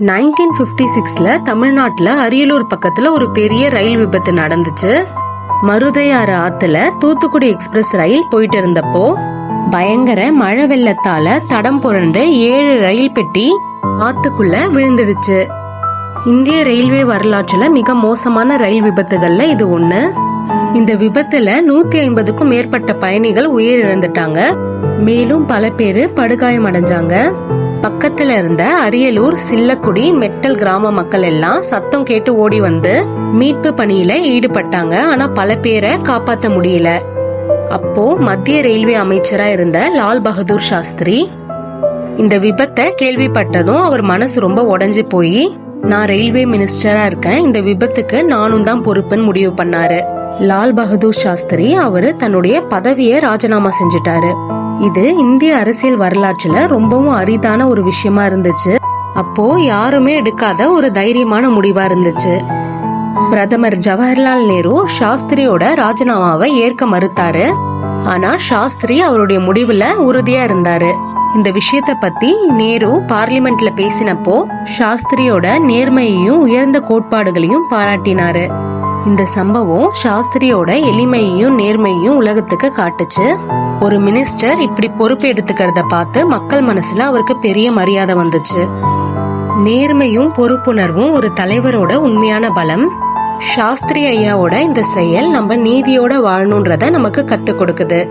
Nineteen fifty சிக்ஸ்ல தமிழ்நாட்டுல அரியலூர் பக்கத்துல ஒரு பெரிய ரயில் விபத்து நடந்துச்சு. மருதையாறு ஆத்துல தூத்துக்குடி எக்ஸ்பிரஸ் ரயில் போயிட்டு இருந்தப்போ பயங்கர மழை வெள்ளத்தால தடம் புரண்டு ஏழு ரயில் பெட்டி ஆத்துக்குள்ள விழுந்துடுச்சு. இந்திய ரயில்வே வரலாற்றுல மிக மோசமான ரயில் விபத்துகள்ல இது ஒண்ணு. இந்த விபத்துல நூத்தி ஐம்பதுக்கும் மேற்பட்ட பயணிகள் உயிரிழந்துட்டாங்க. மேலும் பல பேரு படுகாயம் அடைஞ்சாங்க பக்கத்துல இருந்த அரியலூர் சில்லக்குடி மெட்டல் கிராம மக்கள் எல்லாம் சத்தம் கேட்டு ஓடி வந்து மீட்பு பணியில ஈடுபட்டாங்க. ஆனா பல பேரை காப்பாத்த முடியல. அப்போ மத்திய ரயில்வே அமைச்சரா இருந்த லால் பகதூர் சாஸ்திரி இந்த விபத்தை கேள்விப்பட்டதும் அவர் மனசு ரொம்ப உடஞ்சு போய் நான் ரயில்வே மினிஸ்டரா இருக்கேன். இந்த விபத்துக்கு நானும் தான் பொறுப்புன்னு முடிவு பண்ணாரு. லால் பகதூர் சாஸ்திரி அவரு தன்னுடைய பதவியை ராஜினாமா செஞ்சிட்டாரு. இது இந்திய அரசியல் வரலாற்றுல ரொம்பவும் அரிதான ஒரு விஷயமா இருந்துச்சு. அப்போ யாருமே எடுக்காத ஒரு தைரியமான முடிவா இருந்துச்சு. பிரதமர் ஜவஹர்லால் நேரு சாஸ்திரியோட ராஜினாமாவை ஏற்க மறுத்தாரு. ஆனா சாஸ்திரி அவருடைய முடிவுல உறுதியா இருந்தாரு. இந்த விஷயத்த பத்தி நேரு பார்லிமெண்ட்ல பேசினப்போ சாஸ்திரியோட நேர்மையையும் உயர்ந்த கோட்பாடுகளையும் பாராட்டினாரு. இந்த சம்பவம் சாஸ்திரியோட எளிமையையும் நேர்மையையும் உலகத்துக்கு காட்டுச்சு. ஒரு மினிஸ்டர் இப்படி பொறுப்பு எடுத்துக்கிறத பார்த்து மக்கள் மனசுல அவருக்கு பெரிய மரியாதை வந்துச்சு. நேர்மையும் பொறுப்புணர்வும் ஒரு தலைவரோட உண்மையான பலம். சாஸ்திரி ஐயாவோட இந்த செயல் நம்ம நீதியோட வாழணுன்றத நமக்கு கத்து கொடுக்குது.